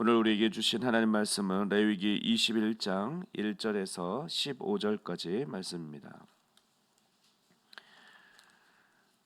오늘 우리에게 주신 하나님 말씀은 레위기 21장 1절에서 15절까지 말씀입니다.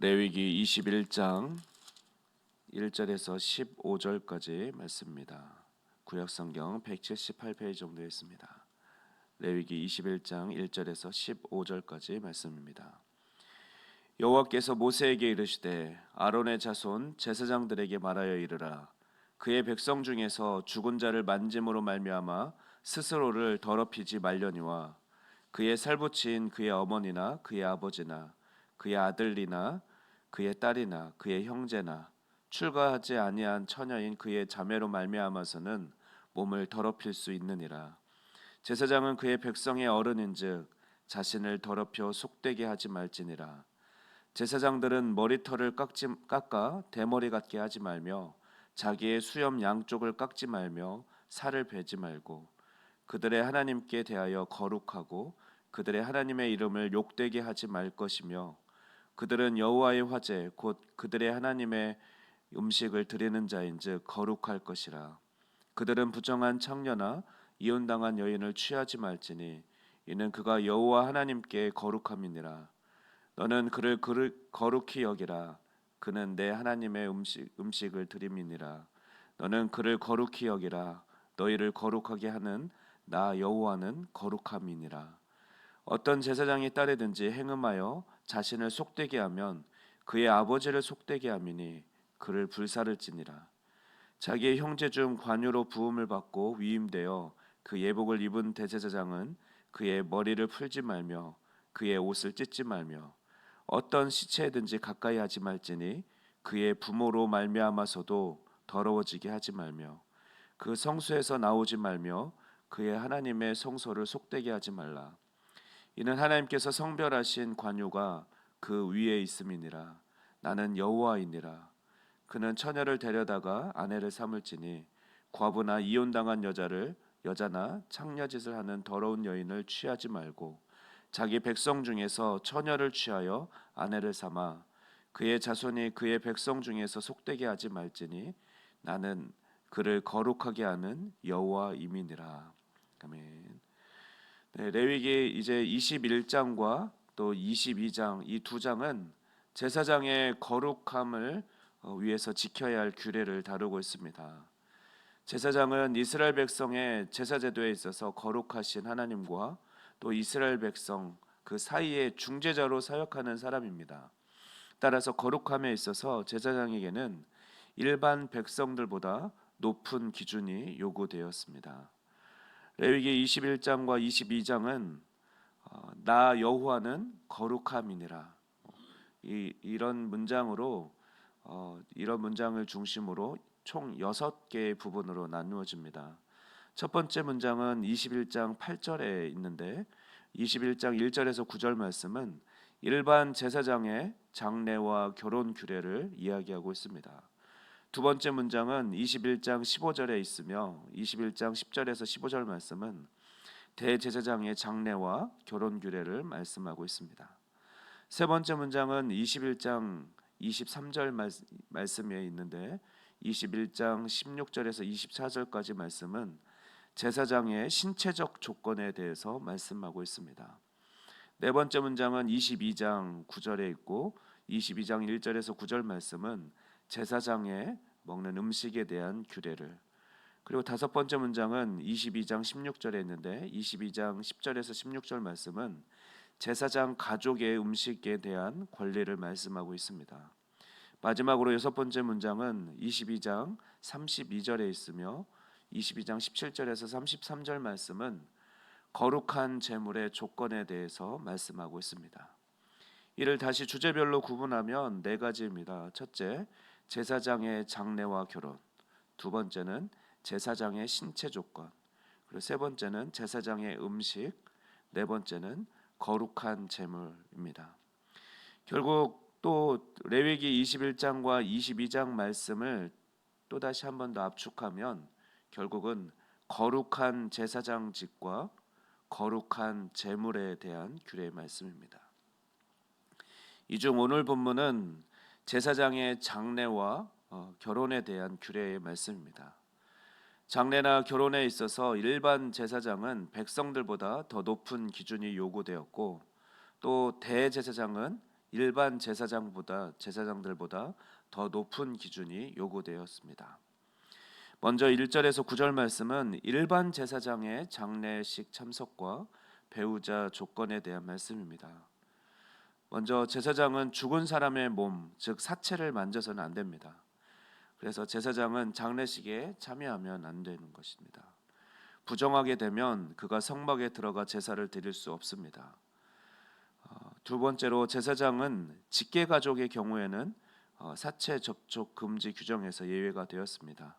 레위기 21장 1절에서 15절까지 말씀입니다. 구약 성경 178페이지 정도 있습니다. 레위기 21장 1절에서 15절까지 말씀입니다. 여호와께서 모세에게 이르시되 아론의 자손 제사장들에게 말하여 이르라 그의 백성 중에서 죽은 자를 만짐으로 말미암아 스스로를 더럽히지 말려니와 그의 살붙인 그의 어머니나 그의 아버지나 그의 아들이나 그의 딸이나 그의 형제나 출가하지 아니한 처녀인 그의 자매로 말미암아서는 몸을 더럽힐 수 있느니라. 제사장은 그의 백성의 어른인즉 자신을 더럽혀 속되게 하지 말지니라. 제사장들은 머리털을 깎지, 깎아 대머리 같게 하지 말며 자기의 수염 양쪽을 깎지 말며 살을 베지 말고 그들의 하나님께 대하여 거룩하고 그들의 하나님의 이름을 욕되게 하지 말 것이며 그들은 여호와의 화제 곧 그들의 하나님의 음식을 드리는 자인즉 거룩할 것이라. 그들은 부정한 창녀나 이혼당한 여인을 취하지 말지니 이는 그가 여호와 하나님께 거룩함이니라. 너는 그를 거룩히 여기라 그는 내 하나님의 음식 음식을 드림이니라. 너는 그를 거룩히 여기라. 너희를 거룩하게 하는 나 여호와는 거룩함이니라. 어떤 제사장이 따르든지 행음하여 자신을 속되게 하면 그의 아버지를 속되게 함이니 그를 불사를지니라. 자기의 형제 중 관유로 부음을 받고 위임되어 그 예복을 입은 대제사장은 그의 머리를 풀지 말며 그의 옷을 찢지 말며 어떤 시체든지 가까이 하지 말지니 그의 부모로 말미암아서도 더러워지게 하지 말며 그 성소에서 나오지 말며 그의 하나님의 성소를 속되게 하지 말라. 이는 하나님께서 성별하신 관유가 그 위에 있음이니라. 나는 여호와이니라. 그는 처녀를 데려다가 아내를 삼을지니 과부나 이혼당한 여자를 여자나 창녀짓을 하는 더러운 여인을 취하지 말고 자기 백성 중에서 처녀를 취하여 아내를 삼아 그의 자손이 그의 백성 중에서 속되게 하지 말지니 나는 그를 거룩하게 하는 여호와임이니라. 아멘. 네, 레위기 이제 21장과 또 22장 이 두 장은 제사장의 거룩함을 어, 위해서 지켜야 할 규례를 다루고 있습니다. 제사장은 이스라엘 백성의 제사 제도에 있어서 거룩하신 하나님과 또 이스라엘 백성 그 사이에 중재자로 사역하는 사람입니다. 따라서 거룩함에 있어서 제사장에게는 일반 백성들보다 높은 기준이 요구되었습니다. 레위기 21장과 22장은 어, 나 여호와는 거룩함이니라 이, 이런 문장으로 어, 이런 문장을 중심으로 총 여섯 개의 부분으로 나누어집니다. 첫 번째 문장은 21장 8절에 있는데 21장 1절에서 9절 말씀은 일반 제사장의 장례와 결혼 규례를 이야기하고 있습니다. 두 번째 문장은 21장 15절에 있으며 21장 10절에서 15절 말씀은 대제사장의 장례와 결혼 규례를 말씀하고 있습니다. 세 번째 문장은 21장 23절 말씀에 있는데 21장 16절에서 24절까지 말씀은 제사장의 신체적 조건에 대해서 말씀하고 있습니다. 네 번째 문장은 22장 9절에 있고 22장 1절에서 9절 말씀은 제사장의 먹는 음식에 대한 규례를 그리고 다섯 번째 문장은 22장 16절에 있는데 22장 10절에서 16절 말씀은 제사장 가족의 음식에 대한 권리를 말씀하고 있습니다. 마지막으로 여섯 번째 문장은 22장 32절에 있으며 22장 17절에서 33절 말씀은 거룩한 제물의 조건에 대해서 말씀하고 있습니다. 이를 다시 주제별로 구분하면 네 가지입니다. 첫째, 제사장의 장례와 결혼. 두 번째는 제사장의 신체 조건. 그리고 세 번째는 제사장의 음식. 네 번째는 거룩한 제물입니다. 결국 또 레위기 21장과 22장 말씀을 또 다시 한 번 더 압축하면 결국은 거룩한 제사장직과 거룩한 제물에 대한 규례의 말씀입니다. 이 중 오늘 본문은 제사장의 장례와 어, 결혼에 대한 규례의 말씀입니다. 장례나 결혼에 있어서 일반 제사장은 백성들보다 더 높은 기준이 요구되었고 또 대제사장은 일반 제사장보다 제사장들보다 더 높은 기준이 요구되었습니다. 먼저 1절에서 9절 말씀은 일반 제사장의 장례식 참석과 배우자 조건에 대한 말씀입니다. 먼저 제사장은 죽은 사람의 몸, 즉 사체를 만져서는 안 됩니다. 그래서 제사장은 장례식에 참여하면 안 되는 것입니다. 부정하게 되면 그가 성막에 들어가 제사를 드릴 수 없습니다. 어, 두 번째로 제사장은 직계 가족의 경우에는 어, 사체 접촉 금지 규정에서 예외가 되었습니다.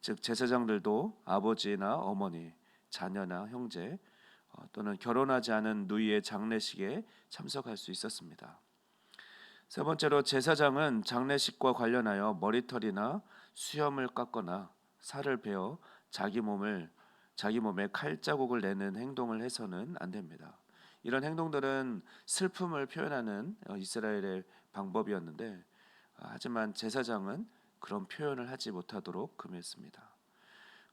즉 제사장들도 아버지나 어머니, 자녀나 형제 어, 또는 결혼하지 않은 누이의 장례식에 참석할 수 있었습니다. 세 번째로 제사장은 장례식과 관련하여 머리털이나 수염을 깎거나 살을 베어 자기 몸을 자기 몸에 칼 자국을 내는 행동을 해서는 안 됩니다. 이런 행동들은 슬픔을 표현하는 어, 이스라엘의 방법이었는데 아, 하지만 제사장은 그런 표현을 하지 못하도록 금했습니다.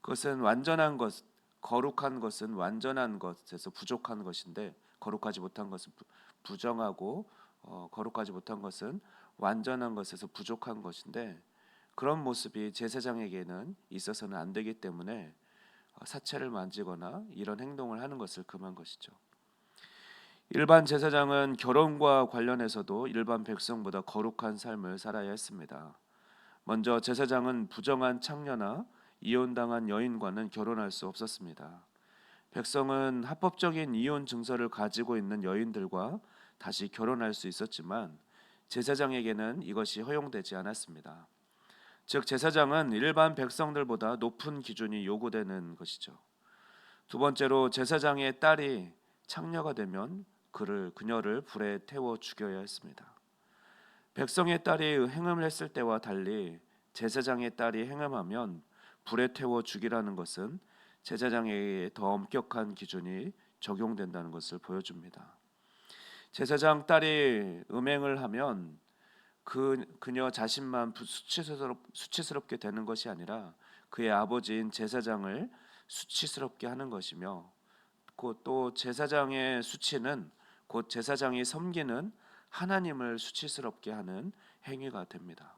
그것은 완전한 것, 거룩한 것은 완전한 것에서 부족한 것인데 거룩하지 못한 것은 부, 부정하고 어, 거룩하지 못한 것은 완전한 것에서 부족한 것인데 그런 모습이 제사장에게는 있어서는 안 되기 때문에 어, 사체를 만지거나 이런 행동을 하는 것을 금한 것이죠. 일반 제사장은 결혼과 관련해서도 일반 백성보다 거룩한 삶을 살아야 했습니다. 먼저 제사장은 부정한 창녀나 이혼당한 여인과는 결혼할 수 없었습니다. 백성은 합법적인 이혼 증서를 가지고 있는 여인들과 다시 결혼할 수 있었지만 제사장에게는 이것이 허용되지 않았습니다. 즉 제사장은 일반 백성들보다 높은 기준이 요구되는 것이죠. 두 번째로 제사장의 딸이 창녀가 되면 그를 그녀를 불에 태워 죽여야 했습니다. 백성의 딸이 행음을 했을 때와 달리 제사장의 딸이 행음하면 불에 태워 죽이라는 것은 제사장에게 더 엄격한 기준이 적용된다는 것을 보여줍니다. 제사장 딸이 음행을 하면 그 그녀 자신만 수치스럽, 수치스럽게 되는 것이 아니라 그의 아버지인 제사장을 수치스럽게 하는 것이며 또 제사장의 수치는 곧 제사장이 섬기는 하나님을 수치스럽게 하는 행위가 됩니다.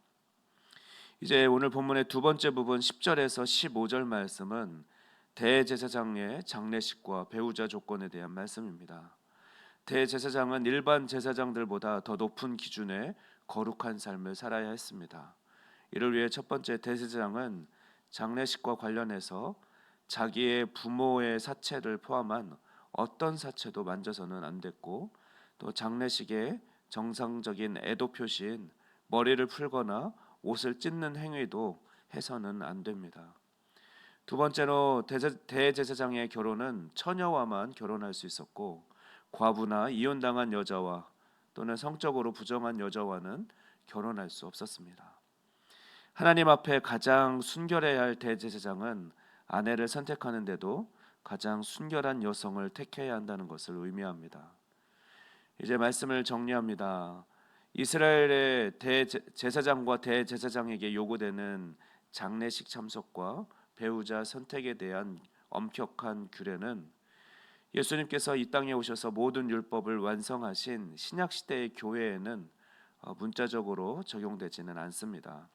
이제 오늘 본문의 두 번째 부분 10절에서 15절 말씀은 대제사장의 장례식과 배우자 조건에 대한 말씀입니다. 대제사장은 일반 제사장들보다 더 높은 기준의 거룩한 삶을 살아야 했습니다. 이를 위해 첫 번째 대제사장은 장례식과 관련해서 자기의 부모의 사체를 포함한 어떤 사체도 만져서는 안 됐고 또 장례식의 정상적인 애도 표시인 머리를 풀거나 옷을 찢는 행위도 해서는 안 됩니다. 두 번째로 대제사장의 결혼은 처녀와만 결혼할 수 있었고 과부나 이혼당한 여자와 또는 성적으로 부정한 여자와는 결혼할 수 없었습니다. 하나님 앞에 가장 순결해야 할 대제사장은 아내를 선택하는데도 가장 순결한 여성을 택해야 한다는 것을 의미합니다. 이제 말씀을 정리합니다. 이스라엘의 대제사장과 대제사장에게 요구되는 장례식 참석과 배우자 선택에 대한 엄격한 규례는 예수님께서 이 땅에 오셔서 모든 율법을 완성하신 신약 시대의 교회에는 어, 문자적으로 적용되지는 않습니다.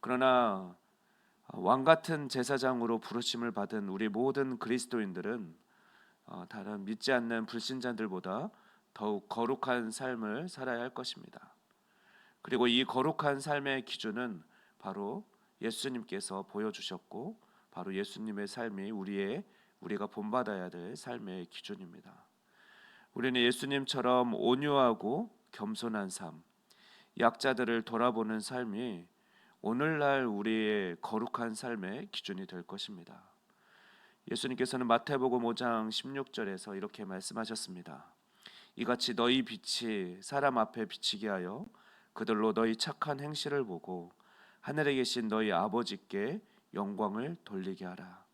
그러나 어, 왕 같은 제사장으로 부르심을 받은 우리 모든 그리스도인들은 어, 다른 믿지 않는 불신자들보다 더욱 거룩한 삶을 살아야 할 것입니다. 그리고 이 거룩한 삶의 기준은 바로 예수님께서 보여주셨고 바로 예수님의 삶이 우리의 우리가 본받아야 될 삶의 기준입니다. 우리는 예수님처럼 온유하고 겸손한 삶, 약자들을 돌아보는 삶이 오늘날 우리의 거룩한 삶의 기준이 될 것입니다. 예수님께서는 마태복음 5장 16절에서 이렇게 말씀하셨습니다. 이같이 너희 빛이 사람 앞에 비치게 하여 그들로 너희 착한 행실을 보고 하늘에 계신 너희 아버지께 영광을 돌리게 하라.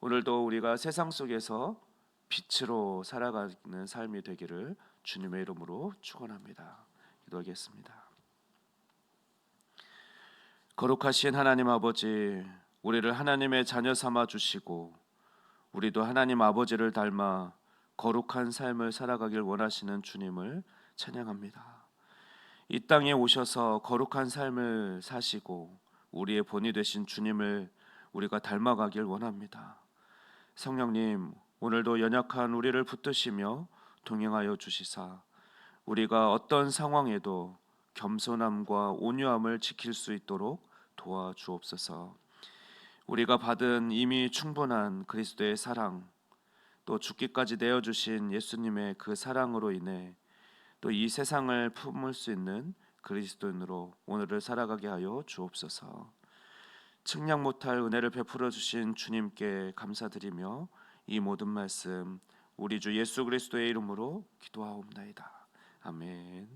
오늘도 우리가 세상 속에서 빛으로 살아가는 삶이 되기를 주님의 이름으로 축원합니다. 기도하겠습니다. 거룩하신 하나님 아버지, 우리를 하나님의 자녀 삼아 주시고 우리도 하나님 아버지를 닮아 거룩한 삶을 살아가길 원하시는 주님을 찬양합니다. 이 땅에 오셔서 거룩한 삶을 사시고 우리의 본이 되신 주님을 우리가 닮아가길 원합니다. 성령님, 오늘도 연약한 우리를 붙드시며 동행하여 주시사 우리가 어떤 상황에도 겸손함과 온유함을 지킬 수 있도록 도와주옵소서. 우리가 받은 이미 충분한 그리스도의 사랑, 또 죽기까지 내어 주신 예수님의 그 사랑으로 인해 또 이 세상을 품을 수 있는 그리스도인으로 오늘을 살아가게 하여 주옵소서. 측량 못할 은혜를 베풀어 주신 주님께 감사드리며 이 모든 말씀 우리 주 예수 그리스도의 이름으로 기도하옵나이다. 아멘.